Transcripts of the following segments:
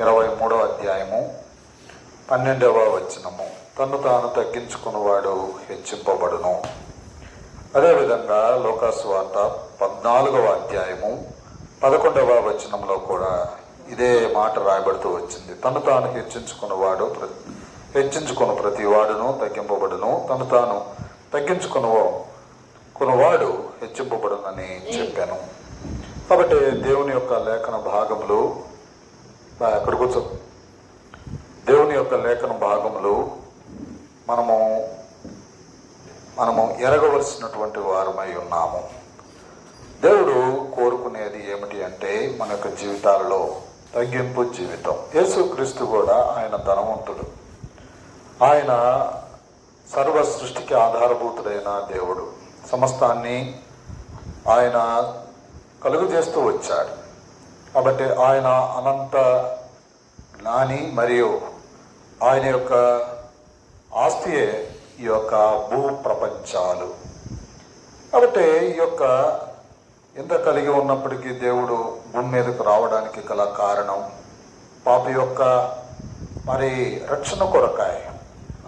ఇరవై మూడవ అధ్యాయము పన్నెండవ వచనము. తను తాను తగ్గించుకున్నవాడు హెచ్చింపబడును. అదేవిధంగా లోకాసు వార్త పద్నాలుగవ అధ్యాయము పదకొండవ వచనంలో కూడా ఇదే మాట రాయబడుతూ వచ్చింది. తను తాను హెచ్చించుకున్నవాడు ప్ర- హెచ్చించుకున్న ప్రతి వాడును తగ్గింపబడును. తను తాను తగ్గించుకున్న కొనవాడు హెచ్చింపబడునని చెప్పాను. కాబట్టి దేవుని యొక్క లేఖన భాగంలో ఇక్కడ కూర్చో దేవుని యొక్క లేఖన భాగములు మనము మనము ఎరగవలసినటువంటి వారమై ఉన్నాము. దేవుడు కోరుకునేది ఏమిటి అంటే మన యొక్క జీవితాలలో తగ్గింపు జీవితం. యేసుక్రీస్తు కూడా ఆయన ధనవంతుడు. ఆయన సర్వ సృష్టికి ఆధారభూతుడైన దేవుడు. సమస్తాన్ని ఆయన కలుగు చేస్తూ వచ్చాడు. కాబట్టి ఆయన అనంత జ్ఞాని మరియు ఆయన యొక్క ఆస్తియే ఈ యొక్క భూ ప్రపంచాలు కాబట్టి ఈ యొక్క ఇంత కలిగి ఉన్నప్పటికీ దేవుడు భూమి మీదకు రావడానికి గల కారణం పాప యొక్క మరి రక్షణ కొరకాయ.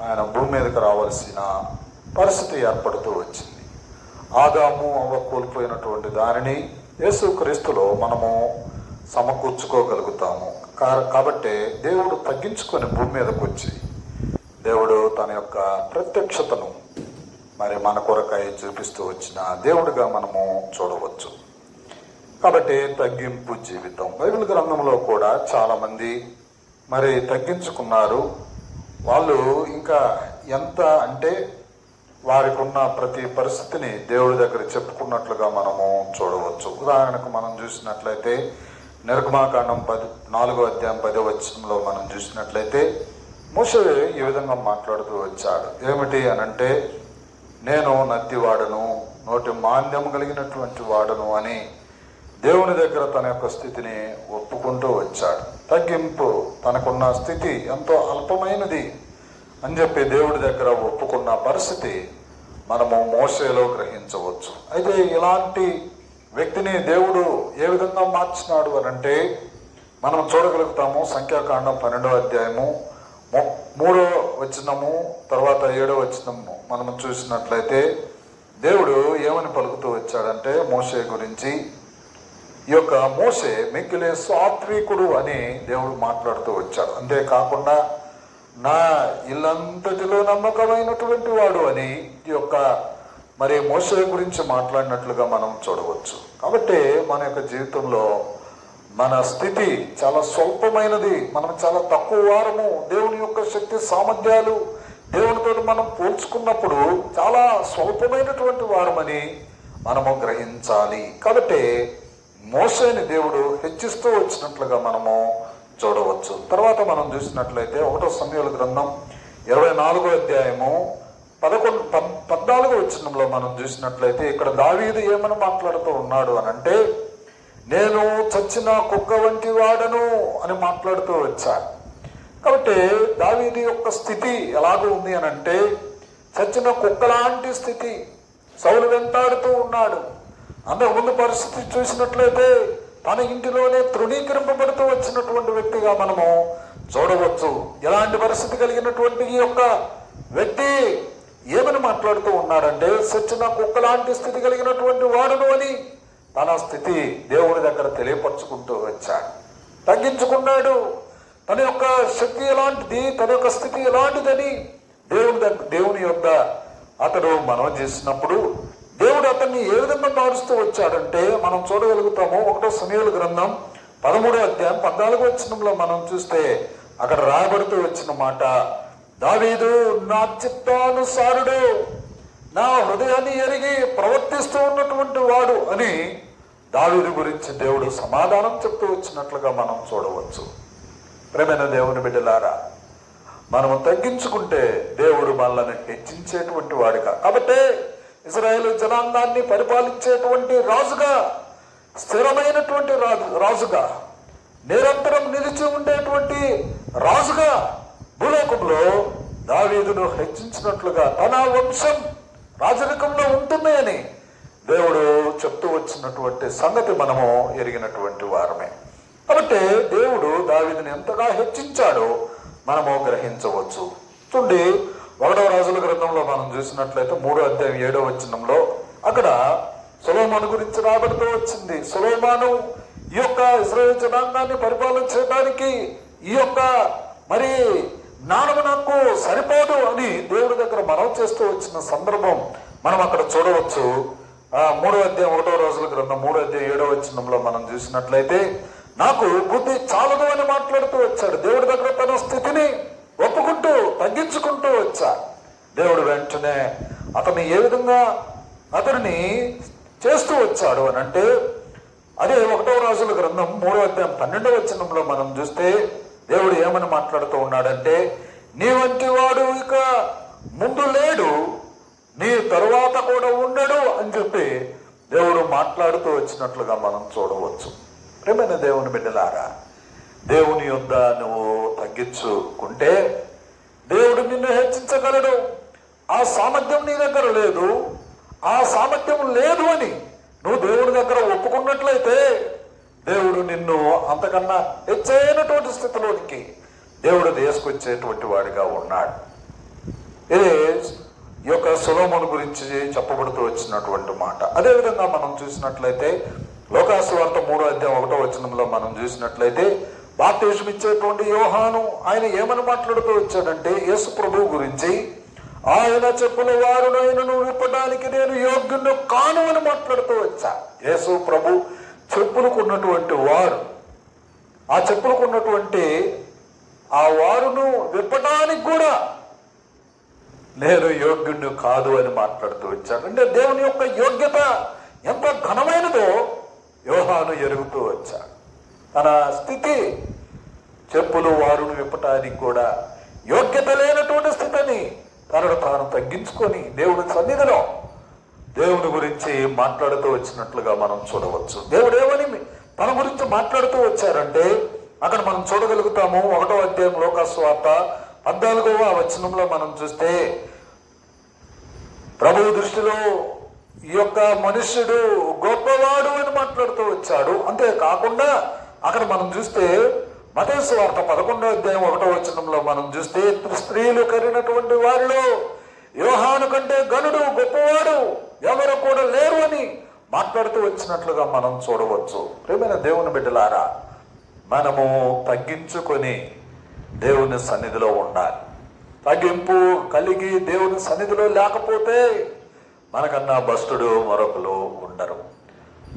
ఆయన భూమి మీదకు రావాల్సిన పరిస్థితి ఏర్పడుతూ వచ్చింది. ఆదాము అవ్వ కోల్పోయినటువంటి దానిని యేసుక్రీస్తులో మనము సమకూర్చుకోగలుగుతాము. కాబట్టి దేవుడు తగ్గించుకొని భూమి మీదకు వచ్చి దేవుడు తన యొక్క ప్రత్యక్షతను మరి మన కొరకై చూపిస్తూ వచ్చిన దేవుడిగా మనము చూడవచ్చు. కాబట్టి తగ్గింపు జీవితం. బైబిల్ గ్రంథంలో కూడా చాలామంది మరి తగ్గించుకున్నారు. వాళ్ళు ఇంకా ఎంత అంటే వారికి ఉన్న ప్రతి పరిస్థితిని దేవుడి దగ్గర చెప్పుకున్నట్లుగా మనము చూడవచ్చు. ఉదాహరణకు మనం చూసినట్లయితే నిర్గమాకాండం పది నాలుగో అధ్యాయం పదో వచ్చంలో మనం చూసినట్లయితే మోసే ఈ విధంగా మాట్లాడుతూ వచ్చాడు. ఏమిటి అనంటే నేను నత్తివాడను నోటి మాంద్యం కలిగినటువంటి వాడను అని దేవుని దగ్గర తన యొక్క స్థితిని ఒప్పుకుంటూ వచ్చాడు. తగ్గింపు తనకున్న స్థితి ఎంతో అల్పమైనది అని చెప్పి దేవుడి దగ్గర ఒప్పుకున్న పరిస్థితి మనము మోసేలో గ్రహించవచ్చు. అయితే ఇలాంటి వ్యక్తిని దేవుడు ఏ విధంగా మార్చినాడు అని అంటే మనం చూడగలుగుతాము సంఖ్యాకాండం పన్నెండో అధ్యాయము మూడో వచనము తర్వాత ఏడో వచనము. మనం చూసినట్లయితే దేవుడు ఏమని పలుకుతూ వచ్చాడంటే మోసే గురించి ఈ యొక్క మోసే మిక్కిలే సాత్వికుడు అని దేవుడు మాట్లాడుతూ వచ్చాడు. అంతేకాకుండా నా ఇల్లంతటిలో నమ్మకమైనటువంటి వాడు అని ఈ యొక్క మరి మోసే గురించి మాట్లాడినట్లుగా మనం చూడవచ్చు. కాబట్టి మన యొక్క జీవితంలో మన స్థితి చాలా స్వల్పమైనది. మనం చాలా తక్కువ వారము దేవుని యొక్క శక్తి సామర్థ్యాలు దేవునితో మనం పోల్చుకున్నప్పుడు చాలా స్వల్పమైనటువంటి వారమని మనము గ్రహించాలి. కాబట్టి మోసేని దేవుడు హెచ్చిస్తూ వచ్చినట్లుగా మనము చూడవచ్చు. తర్వాత మనం చూసినట్లయితే ఒకటో సమయాల గ్రంథం ఇరవై నాలుగో అధ్యాయము పదకొండు పద్ పద్నాలుగో వచ్చినంలో మనం చూసినట్లయితే ఇక్కడ దావీదు ఏమని మాట్లాడుతూ ఉన్నాడు అని అంటే నేను చచ్చిన కుక్క వంటి వాడను అని మాట్లాడుతూ వచ్చాను కాబట్టి దావీది యొక్క స్థితి ఎలాగ ఉంది అని అంటే చచ్చిన కుక్కలాంటి స్థితి. సౌలు వెంటాడుతూ ఉన్నాడు. అంతకుముందు పరిస్థితి చూసినట్లయితే తన ఇంటిలోనే తృణీకరింపబడుతూ వచ్చినటువంటి వ్యక్తిగా మనము చూడవచ్చు. ఎలాంటి పరిస్థితి కలిగినటువంటి ఈ యొక్క వ్యక్తి? ఏమని మాట్లాడుతూ ఉన్నాడంటే సచ్న కుక్క లాంటి స్థితి కలిగినటువంటి వాడును అని. తన స్థితి దేవుని దగ్గర తెలియపరుచుకుంటూ వచ్చాడు. తగ్గించుకున్నాడు. తన యొక్క శక్తి ఎలాంటిది? తన యొక్క స్థితి ఎలాంటిదని దేవుని దగ్గర దేవుని యొక్క అతడు మనం చేసినప్పుడు దేవుడు అతన్ని ఏ విధంగా మారుస్తూ వచ్చాడంటే మనం చూడగలుగుతాము. ఒకటో సమయాల గ్రంథం పదమూడో అధ్యాయం పద్నాలుగో వచ్చినంలో మనం చూస్తే అక్కడ రాయబడుతూ వచ్చిన మాట దావీదు నా చిత్తానుసారుడు నా హృదయాన్ని ఎరిగి ప్రవర్తిస్తూ ఉన్నటువంటి వాడు అని దావీదు గురించి దేవుడు సమాధానం చెప్తూ వచ్చినట్లుగా మనం చూడవచ్చు. ప్రేమైన దేవుని బిడ్డలారా మనము తగ్గించుకుంటే దేవుడు మనల్ని హెచ్చించేటువంటి వాడిగా. కాబట్టి ఇజ్రాయేల్ జనాంగాన్ని పరిపాలించేటువంటి రాజుగా స్థిరమైనటువంటి రాజు రాజుగా నిరంతరం నిలిచి ఉండేటువంటి రాజుగా భూలోకంలో దావీదును హెచ్చించినట్లుగా తన వంశం రాజరికంలో ఉంటుంది దేవుడు చెప్తూ వచ్చినటువంటి సంగతి మనము ఎరిగినటువంటి వారమే. కాబట్టి దేవుడు దావీదుని ఎంతగా హెచ్చించాడో మనము గ్రహించవచ్చు. చూడండి ఒకటవ రాజుల గ్రంథంలో మనం చూసినట్లయితే మూడో అధ్యాయం ఏడో వచనంలో అక్కడ సులోమాను గురించి రాబడుతూ వచ్చింది. సులోమాను ఈ యొక్క ఇస్రాయేల్ జనాంగాన్ని పరిపాలన చేయడానికి ఈ యొక్క మరి జ్ఞానము నాకు సరిపోదు అని దేవుడి దగ్గర మనం చేస్తూ వచ్చిన సందర్భం మనం అక్కడ చూడవచ్చు. ఆ మూడో అధ్యాయం ఒకటో రోజుల గ్రంథం మూడో అధ్యాయం ఏడో వచనంలో మనం చూసినట్లయితే నాకు బుద్ధి చాలదు అని మాట్లాడుతూ వచ్చాడు. దేవుడి దగ్గర తన స్థితిని ఒప్పుకుంటూ తగ్గించుకుంటూ వచ్చా. దేవుడు వెంటనే అతను ఏ విధంగా అతనిని చేస్తూ వచ్చాడు అని అంటే అదే ఒకటో రాజుల గ్రంథం మూడో అధ్యాయం పన్నెండవ వచనంలో మనం చూస్తే దేవుడు ఏమని మాట్లాడుతూ ఉన్నాడంటే నీ వంటి వాడు ఇక ముందు లేడు నీ తరువాత కూడా ఉండడు అని చెప్పి దేవుడు మాట్లాడుతూ వచ్చినట్లుగా మనం చూడవచ్చు. ప్రేమైన దేవుని బిడ్డలారా దేవుని యొద్ద నువ్వు తగ్గించుకుంటే దేవుడు నిన్ను హెచ్చించగలడు. ఆ సామర్థ్యం నీ దగ్గర లేదు. ఆ సామర్థ్యం లేదు అని నువ్వు దేవుడి దగ్గర ఒప్పుకున్నట్లయితే దేవుడు నిన్ను అంతకన్నా హెచ్చైనటువంటి స్థితిలోనికి దేవుడు తీసుకొచ్చేటువంటి వాడిగా ఉన్నాడు. ఇది ఈ యొక్క సులోమును గురించి చెప్పబడుతూ వచ్చినటువంటి మాట. అదేవిధంగా మనం చూసినట్లయితే లోకాసు వార్త మూడో అధ్యాయం ఒకటో వచనంలో మనం చూసినట్లయితే బాప్తీసం ఇచ్చేటువంటి యోహాను ఆయన ఏమని మాట్లాడుతూ వచ్చాడంటే యేసు ప్రభు గురించి ఆయన చెప్పుల వారునైనను విప్పడానికి నేను యోగ్యుడు కాను అని మాట్లాడుతూ వచ్చా. యేసు ప్రభు చెప్పులకున్నటువంటి వారు. ఆ చెప్పులకున్నటువంటి ఆ వారును విప్పటానికి కూడా నేను యోగ్యుడిని కాదు అని మాట్లాడుతూ వచ్చాడు అంటే దేవుని యొక్క యోగ్యత ఎంత ఘనమైనదో యోహాను ఎరుగుతూ వచ్చాడు. తన స్థితి చెప్పులు వారును విప్పటానికి కూడా యోగ్యత లేనటువంటి స్థితిని తనను తాను తగ్గించుకొని దేవుని సన్నిధిలో దేవుని గురించి మాట్లాడుతూ వచ్చినట్లుగా మనం చూడవచ్చు. దేవుడు ఏమని తన గురించి మాట్లాడుతూ వచ్చారంటే అక్కడ మనం చూడగలుగుతాము. ఒకటో అధ్యాయం లోకస్వార్త పద్నాలుగవ వచనంలో మనం చూస్తే ప్రభు దృష్టిలో ఈ యొక్క మనుష్యుడు గొప్పవాడు అని మాట్లాడుతూ వచ్చాడు. అంతేకాకుండా అక్కడ మనం చూస్తే మతేశ్వార్త పదకొండో అధ్యాయం ఒకటో వచనంలో మనం చూస్తే స్త్రీలు కరిగినటువంటి వారిలో యోహాను కంటే గనుడు గొప్పవాడు. ఎవరు కూడా లేరు అని మాట్లాడుతూ వచ్చినట్లుగా మనం చూడవచ్చు. ప్రేమైన దేవుని బిడ్డలారా మనము తగ్గించుకొని దేవుని సన్నిధిలో ఉండాలి. తగ్గింపు కలిగి దేవుని సన్నిధిలో లేకపోతే మనకన్నా భస్తుడు మరొకరు ఉండరు.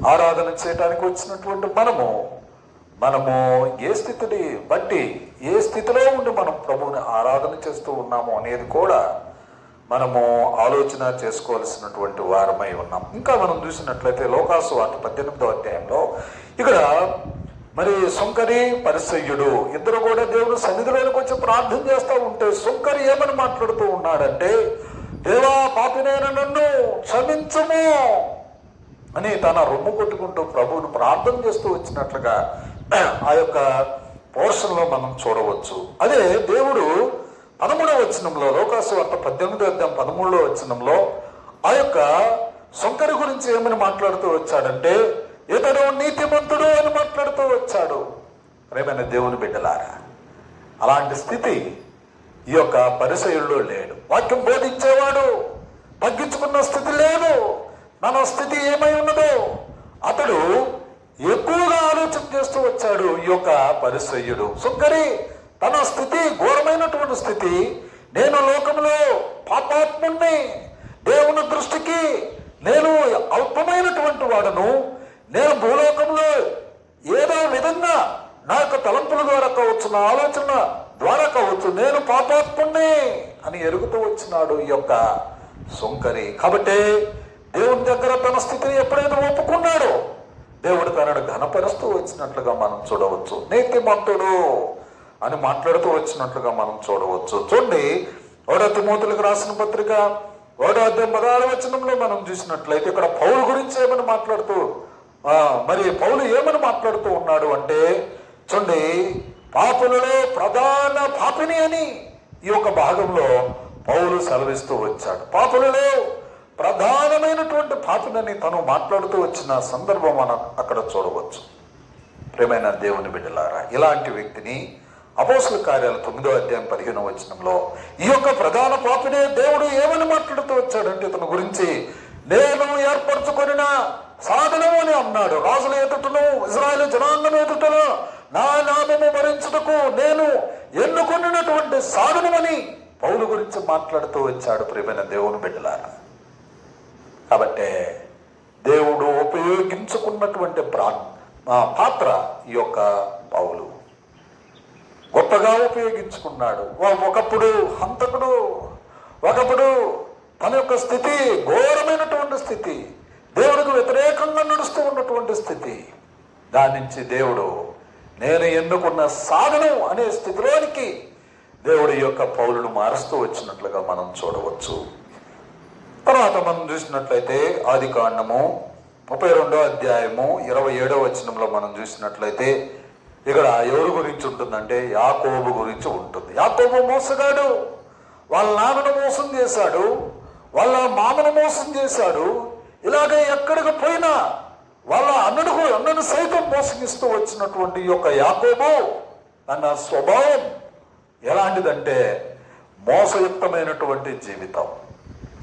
ఆరాధన చేయడానికి వచ్చినటువంటి మనము మనము ఏ స్థితిని బట్టి ఏ స్థితిలో ఉండి మనం ప్రభువుని ఆరాధన చేస్తూ ఉన్నాము అనేది కూడా మనము ఆలోచన చేసుకోవాల్సినటువంటి వారమై ఉన్నాం. ఇంకా మనం చూసినట్లయితే లోకాసు వార్త పద్దెనిమిదో అధ్యాయంలో ఇక్కడ మరి సుంకరి పరిసయ్యుడు ఇద్దరు కూడా దేవుడు సన్నిధిలోనికి వచ్చి ప్రార్థన చేస్తూ ఉంటే సుంకరి ఏమని మాట్లాడుతూ ఉన్నాడంటే దేవా పాపినైన నన్ను క్షమించము అని తన రొమ్ము కొట్టుకుంటూ ప్రభువును ప్రార్థన చేస్తూ వచ్చినట్లుగా ఆ యొక్క పోర్షన్లో మనం చూడవచ్చు. అదే దేవుడు పదమూడవ వచనంలో లోకాసు వార్త పద్దెనిమిదో అధ్యాయం పదమూడవ వచనంలో ఆ యొక్క సొంకరి గురించి ఏమని మాట్లాడుతూ వచ్చాడంటే ఇతడు నీతిమంతుడు అని మాట్లాడుతూ వచ్చాడు. ప్రేమైన దేవుని బిడ్డలారా అలాంటి స్థితి ఈ యొక్క పరిసయుల్లో లేడు. వాక్యం బోధించేవాడు తగ్గించుకున్న స్థితి లేదు. మన స్థితి ఏమై ఉన్నదో అతడు ఎక్కువగా ఆలోచన చేస్తూ వచ్చాడు ఈ యొక్క పరిసయ్యుడు సుంకరి తన స్థితి ఘోరమైనటువంటి స్థితి. నేను లోకంలో పాపాత్ముణ్ణి దేవుని దృష్టికి నేను అల్పమైనటువంటి వాడను. నేను భూలోకంలో ఏదో విధంగా నా యొక్క తలంపుల ద్వారా కావచ్చు నా ఆలోచన ద్వారా కావచ్చు నేను పాపాత్ముణ్ణి అని ఎరుగుతూ వచ్చినాడు ఈ యొక్క సుంకరి. కాబట్టి దేవుని దగ్గర తన స్థితిని ఎప్పుడైతే ఒప్పుకున్నాడో దేవుడు తనను ఘనపరుస్తూ వచ్చినట్లుగా మనం చూడవచ్చు. నీతిమంతుడు అని మాట్లాడుతూ వచ్చినట్లుగా మనం చూడవచ్చు. చూడండి ఓడో తిమోతులకు రాసిన పత్రిక ఓడో అధ్యాయం పదహారు వచనంలో మనం చూసినట్లయితే ఇక్కడ పౌలు గురించి ఏమని మాట్లాడుతూ మరి పౌలు ఏమని మాట్లాడుతూ ఉన్నాడు అంటే చూడండి పాపులలో ప్రధాన పాపిని అని ఈ యొక్క భాగంలో పౌలు సెలవిస్తూ వచ్చాడు. పాపులలో ప్రధానమైనటువంటి పాపినని తను మాట్లాడుతూ వచ్చిన సందర్భం మనం అక్కడ చూడవచ్చు. ప్రేమైన దేవుని బిడ్డలారా ఇలాంటి వ్యక్తిని అపోసుల కార్యాలు తొమ్మిదో అధ్యాయం పదిహేనో వచనంలో ఈ యొక్క ప్రధాన పాపినే దేవుడు ఏమని మాట్లాడుతూ వచ్చాడంటే ఇతని గురించి నేను ఏర్పరచుకొనిన సాధనము అని అన్నాడు. రాజుల ఎదుటను ఇజ్రాయల్ జనాంగం ఎదుటను నా నామము భరించుటకు నేను ఎన్నుకొనినటువంటి సాధనమని పౌలు గురించి మాట్లాడుతూ వచ్చాడు ప్రియమైన దేవుని బిడ్డలారా. కాబట్టి దేవుడు ఉపయోగించుకున్నటువంటి ప్రా పాత్ర ఈ యొక్క పౌలు గొప్పగా ఉపయోగించుకున్నాడు. ఒకప్పుడు హంతకుడు ఒకప్పుడు తన యొక్క స్థితి ఘోరమైనటువంటి స్థితి దేవుడికి వ్యతిరేకంగా నడుస్తూ ఉన్నటువంటి స్థితి. దాని నుంచి దేవుడు నేను ఎన్నుకున్న సాధనం అనే స్థితిలోనికి దేవుడి యొక్క పౌరును మారుస్తూ వచ్చినట్లుగా మనం చూడవచ్చు. తర్వాత మనం చూసినట్లయితే ఆది కాండము ముప్పై రెండో అధ్యాయము ఇరవై ఏడో వచనంలో మనం చూసినట్లయితే ఇక్కడ ఎవరి గురించి ఉంటుందంటే యాకోబు గురించి ఉంటుంది. యాకోబు మోసగాడు. వాళ్ళ నాన్నను మోసం చేశాడు. వాళ్ళ మామను మోసం చేశాడు. ఇలాగే ఎక్కడికి పోయినా వాళ్ళ అన్నను అన్నను సైతం మోసగిస్తూ వచ్చినటువంటి యొక్క యాకోబు అన్న స్వభావం ఎలాంటిదంటే మోసయుక్తమైనటువంటి జీవితం.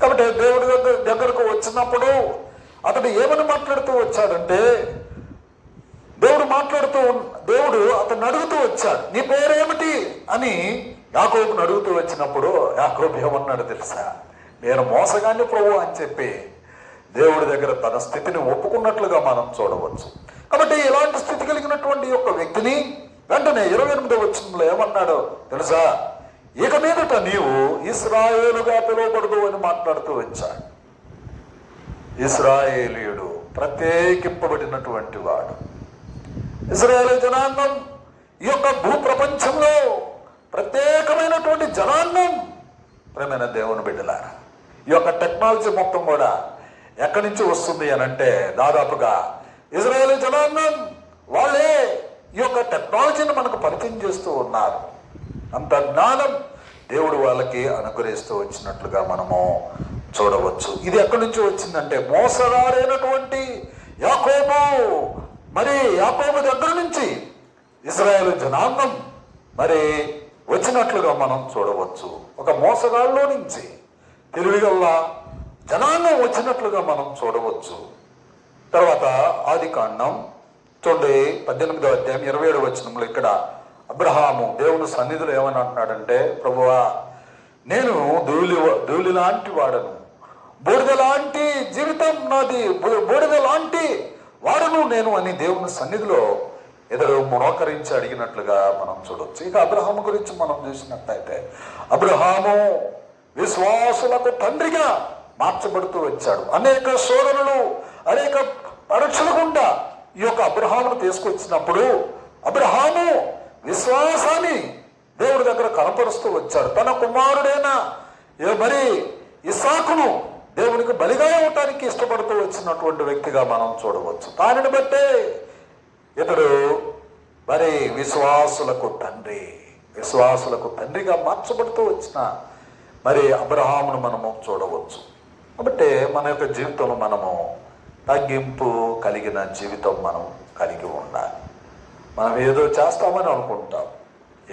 కాబట్టి దేవుడి దగ్గర దగ్గరకు వచ్చినప్పుడు అతడు ఏమని మాట్లాడుతూ వచ్చాడంటే దేవుడు మాట్లాడుతూ దేవుడు అతను అడుగుతూ వచ్చాడు. నీ పేరేమిటి? అని యాకోబును అడుగుతూ వచ్చినప్పుడు యాకోబు ఏమన్నాడు తెలుసా? నేను మోసగాన్ని ప్రభు అని చెప్పి దేవుడి దగ్గర తన స్థితిని ఒప్పుకున్నట్లుగా మనం చూడవచ్చు. కాబట్టి ఇలాంటి స్థితి కలిగినటువంటి ఒక యొక్క వ్యక్తిని వెంటనే ఇరవై ఎనిమిదో వచ్చినలో ఏమన్నాడు తెలుసా? ఇక మీదట నీవు ఇస్రాయేలుగా పిలువబడదు అని మాట్లాడుతూ వచ్చాడు. ఇస్రాయేలీయుడు ప్రత్యేకింపబడినటువంటి వాడు. ఇజ్రాయేల్ జనాంగం ఈ యొక్క భూప్రపంచంలో ప్రత్యేకమైనటువంటి జనాంగం. ప్రేమైన దేవుని బిడ్డలారా ఈ యొక్క టెక్నాలజీ మొత్తం కూడా ఎక్కడి నుంచి వస్తుంది అని అంటే దాదాపుగా ఇజ్రాయేల్ జనాంగం వాళ్ళే ఈ యొక్క టెక్నాలజీని మనకు పరిచయం చేస్తూ ఉన్నారు. అంత జ్ఞానం దేవుడు వాళ్ళకి అనుగ్రహిస్తూ వచ్చినట్లుగా మనము చూడవచ్చు. ఇది ఎక్కడి నుంచి వచ్చిందంటే మోసగారైనటువంటి యాకోబు మరి యాకోబు దగ్గర నుంచి ఇజ్రాయేల్ జనాంగం మరి వచ్చినట్లుగా మనం చూడవచ్చు. ఒక మోసగాళ్ళలో నుంచి తెలివిగల్లా జనాంగం వచ్చినట్లుగా మనం చూడవచ్చు. తర్వాత ఆది కాండం చూడండి పద్దెనిమిదో అధ్యాయం ఇరవై ఏడు వచనంలో ఇక్కడ అబ్రహాము దేవుని సన్నిధిలో ఏమని అంటున్నాడంటే ప్రభువా నేను ధూళి ధూళి లాంటి వాడను. బూడిద లాంటి జీవితం నాది. బూడిద లాంటి వాడును నేను అని దేవుని సన్నిధిలో ఇద్దరు మోకరించి అడిగినట్లుగా మనం చూడొచ్చు. ఇక అబ్రహాము గురించి మనం చూసినట్లయితే అబ్రహాము విశ్వాసులకు తండ్రిగా మార్చబడుతూ వచ్చాడు. అనేక శోధనలు అనేక పరీక్షలు గుండా ఈ యొక్క అబ్రహామును తీసుకొచ్చినప్పుడు అబ్రహాము విశ్వాసాన్ని దేవుడి దగ్గర కనపరుస్తూ వచ్చాడు. తన కుమారుడైన ఏ మరి ఇసాకును దేవునికి బలిగా ఇవ్వటానికి ఇష్టపడుతూ వచ్చినటువంటి వ్యక్తిగా మనం చూడవచ్చు. దానిని బట్టే ఇతడు మరి విశ్వాసులకు తండ్రి. విశ్వాసులకు తండ్రిగా మార్చబడుతూ వచ్చిన మరి అబ్రహామును మనము చూడవచ్చు. కాబట్టి మన యొక్క జీవితంలో మనము తగ్గింపు కలిగిన జీవితం మనం కలిగి ఉండాలి. మనం ఏదో చేస్తామని అనుకుంటాం.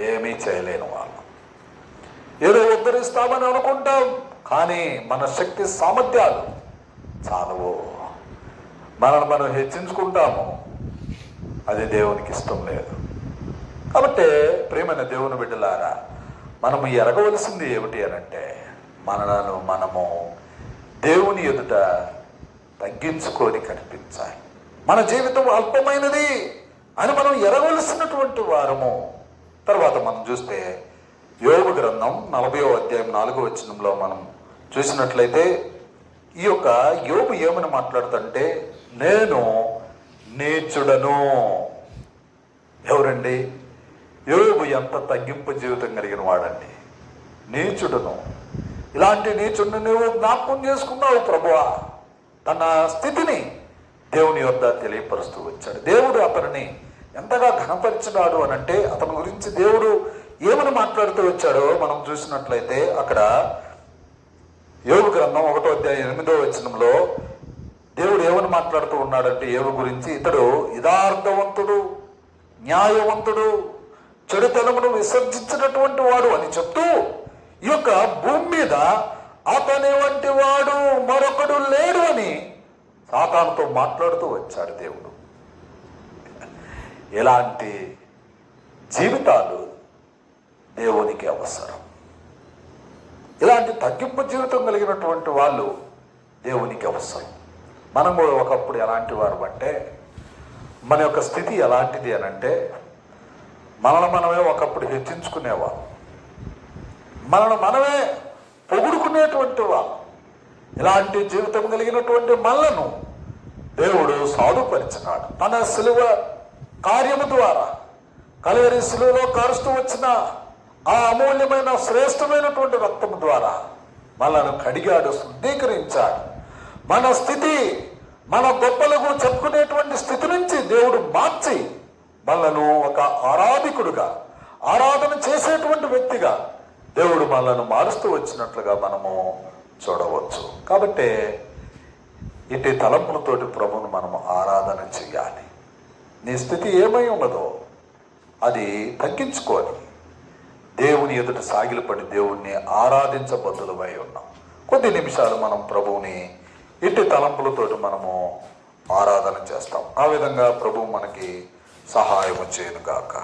ఏమీ చేయలేని వాళ్ళం. ఏదో ఉద్ధరిస్తామని అనుకుంటాం. కానీ మన శక్తి సామర్థ్యాలు చాలవు. మనల్ని మనం హెచ్చించుకుంటాము. అది దేవునికి ఇష్టం లేదు. కాబట్టి ప్రేమైన దేవుని బిడ్డలారా మనము ఎరగవలసింది ఏమిటి అని అంటే మనలను మనము దేవుని ఎదుట తగ్గించుకొని కనిపించాలి. మన జీవితం అల్పమైనది అని మనం ఎరగవలసినటువంటి వారము. తర్వాత మనం చూస్తే యోగ గ్రంథం నలభయో అధ్యాయం నాలుగో వచనంలో మనం చూసినట్లయితే ఈ యొక్క యోగు ఏమని మాట్లాడుతుంటే నేను నీచుడను ఎవరండి? యోగు ఎంత తగ్గింపు జీవితం కలిగిన వాడండి. నీచుడును ఇలాంటి నీచుడిని నువ్వు జ్ఞాపకం చేసుకున్నావు ప్రభువా. తన స్థితిని దేవుని యొద్ద తెలియపరుస్తూ వచ్చాడు. దేవుడు అతనిని ఎంతగా ఘనపరిచినాడు అని అంటే అతని గురించి దేవుడు ఏమని మాట్లాడుతూ వచ్చాడో మనం చూసినట్లయితే అక్కడ యోగు గ్రంథం ఒకటో అధ్యాయం ఎనిమిదో వచనంలో దేవుడు ఏమని మాట్లాడుతూ ఉన్నాడంటే ఏవు గురించి ఇతడు యథార్థవంతుడు న్యాయవంతుడు చెడుతనమును విసర్జించినటువంటి వాడు అని చెప్తూ ఈ యొక్క భూమి మీద అతని వంటి వాడు మరొకడు లేడు అని సాతానుతో మాట్లాడుతూ వచ్చాడు దేవుడు. ఎలాంటి జీవితాలు దేవునికి అవసరం. ఇలాంటి తగ్గింపు జీవితం కలిగినటువంటి వాళ్ళు దేవునికి అవసరం. మనం కూడా ఒకప్పుడు ఎలాంటి వారు అంటే మన యొక్క స్థితి ఎలాంటిది అని అంటే మనల్ని మనమే ఒకప్పుడు హెచ్చించుకునేవారు. మనల్ని మనమే పొగుడుకునేటువంటి వాళ్ళు ఇలాంటి జీవితం కలిగినటువంటి మనలను దేవుడు సాధుపరిచినాడు. తన సిలువ కార్యము ద్వారా కలవరి సిలువలో కారుస్తూ వచ్చిన ఆ అమూల్యమైన శ్రేష్టమైనటువంటి రక్తము ద్వారా మనను కడిగాడు శుద్ధీకరించాడు. మన స్థితి మన గొప్పలకు చెప్పుకునేటువంటి స్థితి నుంచి దేవుడు మార్చి మనను ఒక ఆరాధికుడుగా ఆరాధన చేసేటువంటి వ్యక్తిగా దేవుడు మనలను మారుస్తూ వచ్చినట్లుగా మనము చూడవచ్చు. కాబట్టి ఇటు తలంపులతోటి ప్రభువును మనము ఆరాధన చేయాలి. నీ స్థితి ఏమై ఉన్నదో అది తగ్గించుకోవాలి. దేవుని ఎదుట సాగిలపడి దేవుణ్ణి ఆరాధించబద్ధులమై ఉన్నాం. కొద్ది నిమిషాలు మనం ప్రభువుని ఇట్టి తలంపులతోటి మనము ఆరాధన చేస్తాం. ఆ విధంగా ప్రభువు మనకి సహాయం చేయను గాక